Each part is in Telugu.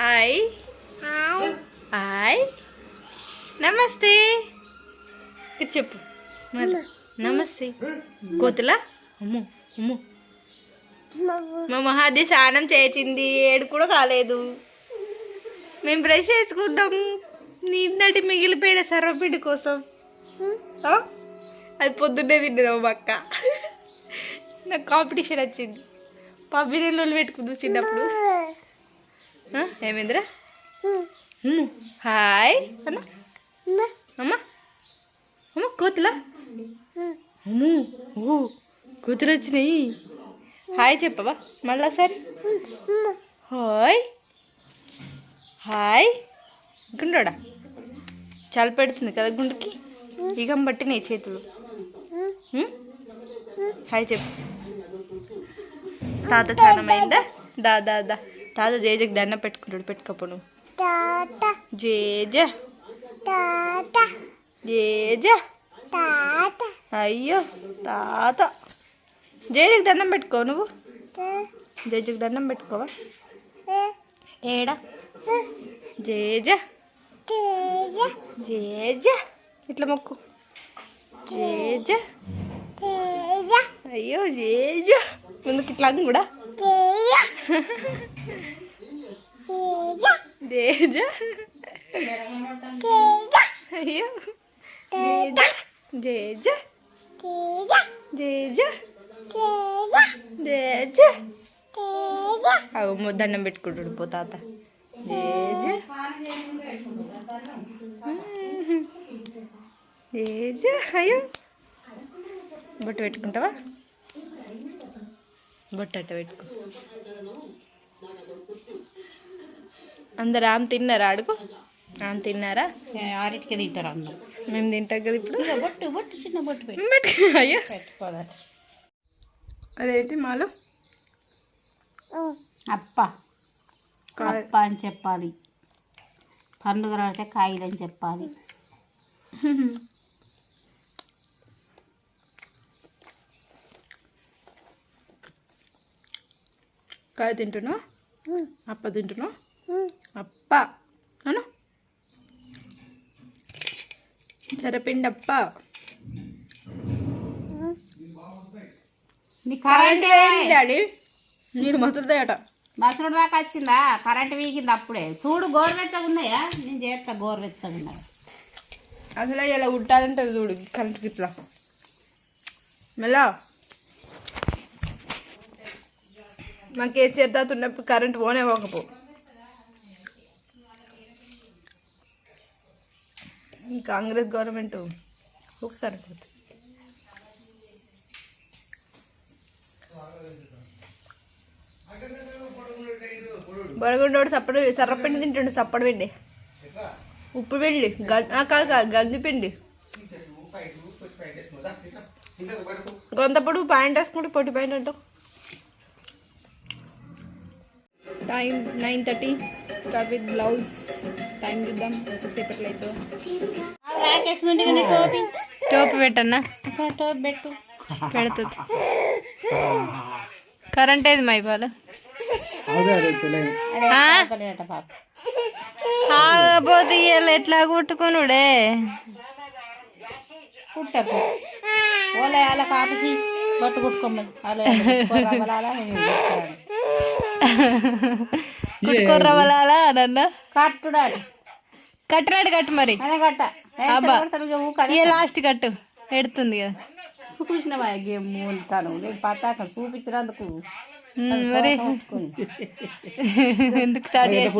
హాయ్. హాయ్. నమస్తే. చెప్పు. నమస్తే. కోతులా? అమ్ము అమ్ము. మా మహాది స్నానం చేసింది ఏడు కూడా కాలేదు. మేము బ్రష్ చేసుకుంటాం. నిన్నటి మిగిలిపోయిన సర్వపిండి కోసం? అది పొద్దున్నే తిన్నది మా అక్క. నాకు కాంపిటీషన్ వచ్చింది. పబ్బి నీళ్ళు పెట్టుకుందు చిన్నప్పుడు. ఏమైందిరా. హాయ్. అన్న. అమ్మ. అమ్మ. కోతులా? అమ్ము ఓ కోతులు వచ్చినాయి. హాయ్ చెప్పవా? మళ్ళా సరే హాయ్. హాయ్. గుండోడా చాలా పెడుతుంది కదా గుండుకి? ఇగం పట్టినాయి చేతులు. ఉమ్? హాయ్ చెప్పు. తాత చానమైందా దా దా దా. తాత జేజకి దండం పెట్టుకుంటాడు పెట్టుకోపో నువ్వు. జేజ. జేజ. అయ్యో తాత. జేజకి దండం పెట్టుకో నువ్వు. జేజకి దండం పెట్టుకోవా? ఏడా? జేజ. జేజ. ఇట్లా మొక్కు. జేజ. అయ్యో జేజ. ముందుకు ఇట్లా కూడా జేజ అయ్యో. జేజ జేజ జేజ అవు దండం పెట్టుకుంటాడు పో తాత. జేజ జేజ అయ్యో. బొట్టు పెట్టుకుంటావా? బొట్టు అట్ట పెట్టుకో. అందరు ఆమె తిన్నారా? అడుగు. ఆమె తిన్నారా? ఆరింటికి తింటారు అన్నం మేము తింటాం కదా ఇప్పుడు. బొట్టు బొట్టు చిన్న బొట్టు. అయ్యో. పెట్టుకోదట. అదేంటి మాలో? అప్ప. అప్ప అని చెప్పాలి. పండుగలు అంటే కాయలు అని చెప్పాలి. కాయ తింటున్నావు? అప్ప తింటున్నావు అప్ప అను చెరపిండప్ప. Current daddy? నీరు మసులుతాయట. మసరుడు దాకా వచ్చిందా? కరెంట్ వీకింది అప్పుడే. చూడు గోరువెచ్చగా ఉన్నాయా? నేను చేస్తా గోరువెచ్చగా ఉన్నాయి అసలు ఇలా ఉంటాదంటే చూడు కరెంట్ ఇట్లా మెల్ల. మా కేసీఆర్ తాత ఉన్నప్పుడు కరెంట్ పోనే పోకపో. ఈ కాంగ్రెస్ గవర్నమెంట్ ఒక కరెంట్ బొరగుండోడు సప్పడి సర్రపిండి తింటుండు సప్పడి పిండి. ఉప్పు పిండి గ- కాదు కాదు, గంజి పిండి. గొంతప్పుడు ప్యాంట్ వేసుకుంటే పొట్టి ప్యాంట్ అంటాం time nine thirty. Start with blouse time చూద్దాం ఎంతసేపట్లో అయితే టోపీ టోపీ పెట్టన్నా టోపీ పెట్టు పెడుతుంది కరెంట్ ఏది మా ఇవాళ ఆగపోతే ఇవాళ ఎట్లా కొట్టుకునుడే కుట్టకు ఓలే అలా కాపసి బొట్టు కుట్టుకోమని చెప్తాను. కుట్టుకుర్రవలాలా అదన్నా కట్టుడాడు కట్టినాడు కట్టు మరి. కట్ట. అబ్బా. ఇక లాస్ట్ కట్టు. ఎడుతుంది కదా. చూపించినవా గేమ్ మూలుతాను. నేను పతాక చూపించినందుకు. మరి. ఎందుకు స్టార్ట్ చేసి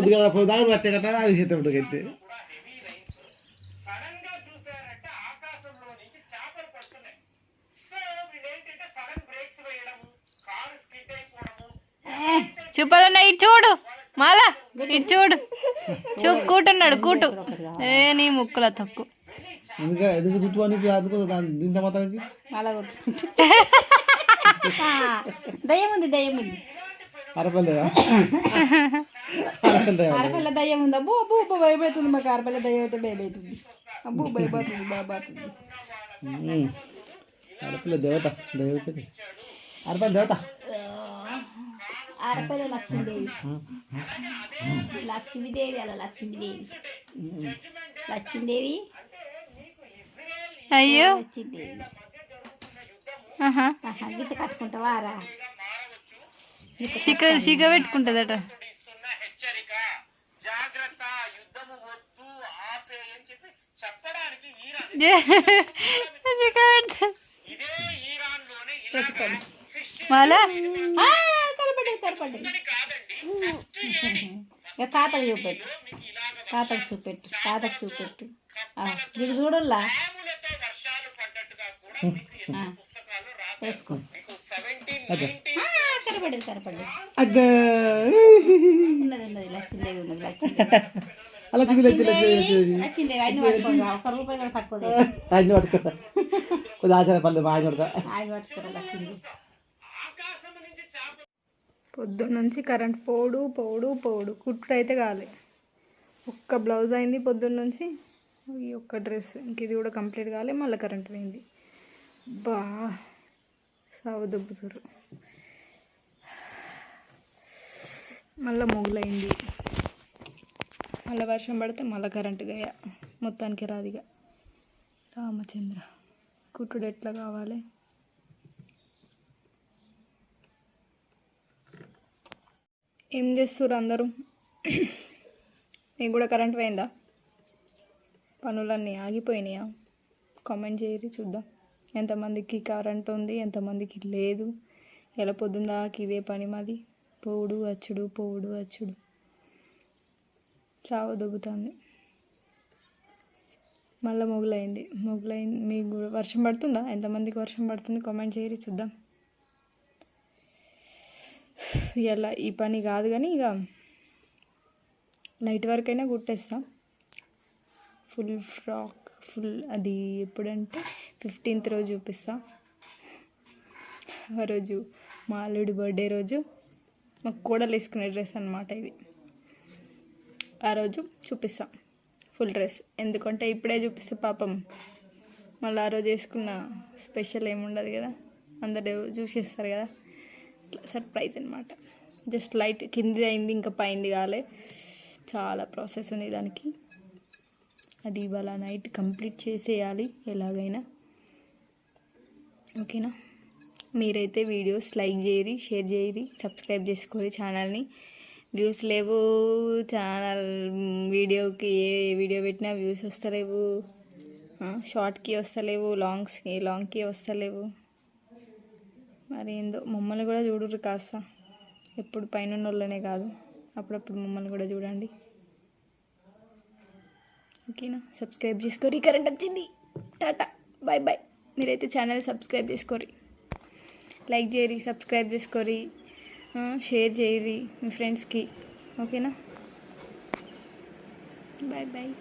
చూపాలన్నా ఇటు చూడు. మాలా ఇటు చూడు. చూ కూటున్నాడు కూటు. ఏ నీ ముక్కుల తక్కువ ఎందుకు ఎందుకు చుట్టూ అని అందుకు దాని దీంత మాత్రానికి? అలా కొట్టు. దయ్యం ఉంది దయ్యం ఉంది అరపల్లి అరపల్లి ఆడపిల్ల దయ్యం ఉంది అబ్బో అబ్బో అబ్బో భయమవుతుంది మాకు. ఆడపిల్ల దయ్యం అయితే భయమవుతుంది అబ్బో భయపడుతుంది భయపడుతుంది. ఆడపిల్ల దేవత దేవత అరపల్లి దేవత. ఆడపిల్ల లక్ష్మీదేవి. లక్ష్మీదేవి అలా లక్ష్మీదేవి. లక్ష్మీదేవి? అయ్యో. లక్ష్మీదేవి గిట్ట కట్టుకుంటావా? రా. శిఖ శిఖ పెట్టుకుంటుందట. హెచ్చరిక జాగ్రత్త యుద్ధము వద్దు ఆపే అని చెప్పి చెప్పడానికి ఈరాన్ శిఖ పెట్టు ఇదే ఈరాన్లోనే ఇలాగా ఫిష్ మళ్ళా ఏడి. ఇక తాతకు చూపెట్టు. తాతకు చూపెట్టు. తాతకు చూపెట్టు. వీడు చూడల్లా? పాములతో వర్షాలు పడ్డట్టుగా కూడా మీకు ఎన్నో పుస్తకాలు రాశారు. వేసుకో. కనపడ్డది అగ్గ. ఉన్నది ఉన్నది లక్ష్మీదేవి ఉన్నది లక్ష్మీదేవి అలా చిది లచ్చి లచ్చి లక్ష్మీదేవి లక్ష్మీదేవి ఆయన పట్టుకోరా ఒక రూపాయి కూడా తక్కువ లేదు. ఆయన పట్టుకుంటా కొద్దిగా ఆచార పర్లేదు ఆయన పడతా ఆయన పట్టుకోరా పొద్దున్నుంచి కరెంట్ పోడు పోడు పోడు. కుట్టుడు అయితే కాలే. ఒక్క బ్లౌజ్ అయింది పొద్దున్నుంచి. ఈ ఒక్క డ్రెస్ ఇంక ఇది కూడా కంప్లీట్ కాలే మళ్ళీ కరెంట్ పోయింది. బా సావ దొబ్బుతురు మళ్ళీ మొగులైంది మళ్ళీ వర్షం పడితే మళ్ళీ కరెంట్ గయ్యా. మొత్తానికి రాదిగా రామచంద్ర కుట్టుడు ఎట్లా కావాలి? ఏం చేస్తుర్రు అందరూ? మీకు కూడా కరెంట్ పోయిందా? పనులన్నీ ఆగిపోయినాయా? కామెంట్ చేయరు చూద్దాం. ఎంతమందికి కరెంట్ ఉంది ఎంతమందికి లేదు. ఎలా పొద్దుందాక ఇదే పని మాది. పోవుడు అచ్చుడు పోవుడు అచ్చుడు చావ దొబ్బుతుంది. మళ్ళీ మొగులైంది మొగులైంది మీకు కూడా వర్షం పడుతుందా? ఎంతమందికి వర్షం పడుతుంది? కామెంట్ చేయరు చూద్దాం. ఇలా ఈ పని కాదు కానీ ఇక నైట్ వరకైనా కుట్టేస్తా. ఫుల్ ఫ్రాక్ ఫుల్ అది ఎప్పుడంటే ఫిఫ్టీన్త్ రోజు చూపిస్తా. ఆ రోజు మా అల్లుడి బర్త్డే రోజు మాకు కూడలు వేసుకునే డ్రెస్ అనమాట ఇది. ఆ రోజు చూపిస్తా ఫుల్ డ్రెస్. ఎందుకంటే ఇప్పుడే చూపిస్తే పాపం మళ్ళీ ఆ రోజు వేసుకున్న స్పెషల్ ఏముండదు కదా అందరు చూసేస్తారు కదా. సర్ప్రైజ్ అనమాట జస్ట్ లైట్ కింది అయింది ఇంకా పైంది కాలే. చాలా ప్రాసెస్ ఉంది దానికి. అది ఇవాళ నైట్ కంప్లీట్ చేసేయాలి ఎలాగైనా. ఓకేనా? మీరైతే వీడియోస్ లైక్ చేయరి షేర్ చేయరి సబ్స్క్రైబ్ చేసుకోరి ఛానల్ని. వ్యూస్ లేవు ఛానల్ వీడియోకి ఏ వీడియో పెట్టినా వ్యూస్ వస్తలేవు. షార్ట్కి వస్తలేవు లాంగ్స్కి లాంగ్కి వస్తలేవు. మరి ఏందో మమ్మల్ని కూడా చూడరు కాస్త. ఎప్పుడు పైన వాళ్ళనే కాదు. అప్పుడప్పుడు మమ్మల్ని కూడా చూడండి. ఓకేనా? సబ్స్క్రైబ్ చేసుకోరి. కరెంట్ వచ్చింది. టాటా. Bye bye. మీరైతే ఛానల్ సబ్స్క్రైబ్ చేసుకోరి. లైక్ చేయరి సబ్స్క్రైబ్ చేసుకోరి షేర్ చేయరి మీ ఫ్రెండ్స్కి. ఓకేనా? బాయ్ బాయ్.